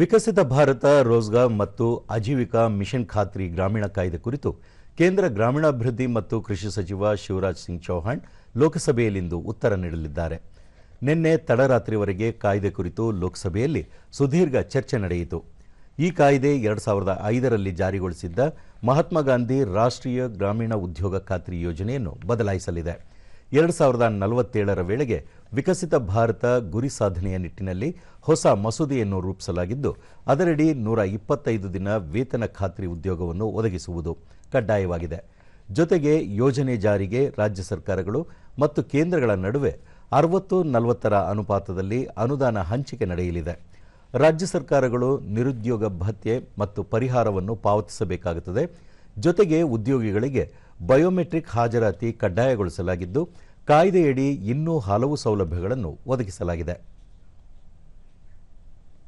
ವಿಕಸಿತ ಭಾರತ ರೋಜ್ಗಾರ್ ಮತ್ತು ಆಜೀವಿಕಾ ಮಿಷನ್ ಖಾತ್ರಿ ಗ್ರಾಮೀಣ ಕಾಯ್ದೆ ಕುರಿತು ಕೇಂದ್ರ ಗ್ರಾಮೀಣಾಭಿವೃದ್ಧಿ ಮತ್ತು ಕೃಷಿ ಸಚಿವ ಶಿವರಾಜ್ ಸಿಂಗ್ ಚೌಹಾಣ್ ಲೋಕಸಭೆಯಲ್ಲಿಂದು ಉತ್ತರ ನೀಡಲಿದ್ದಾರೆ. ನಿನ್ನೆ ತಡರಾತ್ರಿವರೆಗೆ ಕಾಯ್ದೆ ಕುರಿತು ಲೋಕಸಭೆಯಲ್ಲಿ ಸುದೀರ್ಘ ಚರ್ಚೆ ನಡೆಯಿತು. ಈ ಕಾಯ್ದೆ ಎರಡು ಸಾವಿರದ ಐದರಲ್ಲಿ ಜಾರಿಗೊಳಿಸಿದ್ದ ಮಹಾತ್ಮ ಗಾಂಧಿ ರಾಷ್ಟ್ರೀಯ ಗ್ರಾಮೀಣ ಉದ್ಯೋಗ ಖಾತ್ರಿ ಯೋಜನೆಯನ್ನು ಬದಲಾಯಿಸಲಿದೆ. ಎರಡು ಸಾವಿರದ ನಲವತ್ತೇಳರ ವೇಳೆಗೆ ವಿಕಸಿತ ಭಾರತ ಗುರಿ ಸಾಧನೆಯ ನಿಟ್ಟಿನಲ್ಲಿ ಹೊಸ ಮಸೂದೆಯನ್ನು ರೂಪಿಸಲಾಗಿದ್ದು, ಅದರಡಿ ನೂರ ಇಪ್ಪತ್ತೈದು ದಿನ ವೇತನ ಖಾತ್ರಿ ಉದ್ಯೋಗವನ್ನು ಒದಗಿಸುವುದು ಕಡ್ಡಾಯವಾಗಿದೆ. ಜೊತೆಗೆ ಯೋಜನೆ ಜಾರಿಗೆ ರಾಜ್ಯ ಸರ್ಕಾರಗಳು ಮತ್ತು ಕೇಂದ್ರಗಳ ನಡುವೆ ಅರವತ್ತು ನಲವತ್ತರ ಅನುಪಾತದಲ್ಲಿ ಅನುದಾನ ಹಂಚಿಕೆ ನಡೆಯಲಿದೆ. ರಾಜ್ಯ ಸರ್ಕಾರಗಳು ನಿರುದ್ಯೋಗ ಭತ್ಯೆ ಮತ್ತು ಪರಿಹಾರವನ್ನು ಪಾವತಿಸಬೇಕಾಗುತ್ತದೆ. ಜೊತೆಗೆ ಉದ್ಯೋಗಿಗಳಿಗೆ ಬಯೋಮೆಟ್ರಿಕ್ ಹಾಜರಾತಿ ಕಡ್ಡಾಯಗೊಳಿಸಲಾಗಿದ್ದು ಕಾಯ್ದೆಯಡಿ ಇನ್ನೂ ಹಲವು ಸೌಲಭ್ಯಗಳನ್ನು ಒದಗಿಸಲಾಗಿದೆ.